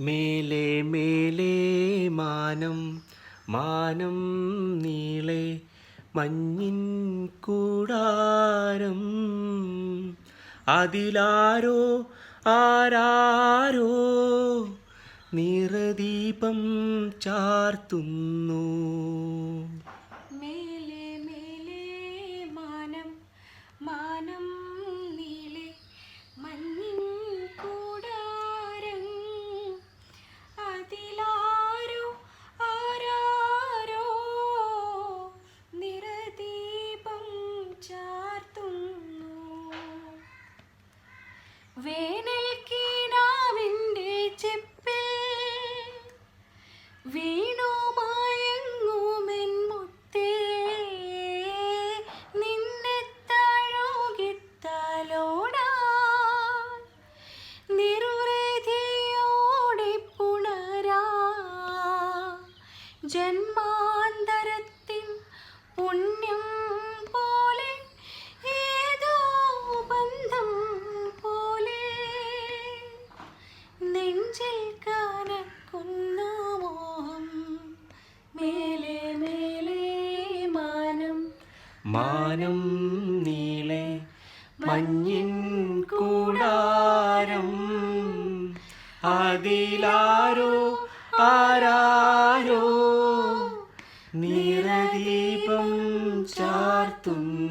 മേലെ മേലെ മാനം മാനം നീളെ മഞ്ഞിൻ കൂടാരം. അതിലാരോ ആരാരോ നിറദീപം ചാർത്തുന്നു. വേനൽ കീനാവിന്റെ ചെപ്പിൽ വീണു മായങ്ങുമെൻ മുത്തേ നിന്നെ തഴുകിത്തലോടാൻ നിർവൃതിയോടെ പുണരാ. ജന്മാന്തരത്തിൻ മേലെ മേലെ മാനം. മാനം നീളെ മഞ്ഞിൻ കൂടാരം. അതിലാരോ ആരാരോ നിറദീപം ചാർത്തുന്നു.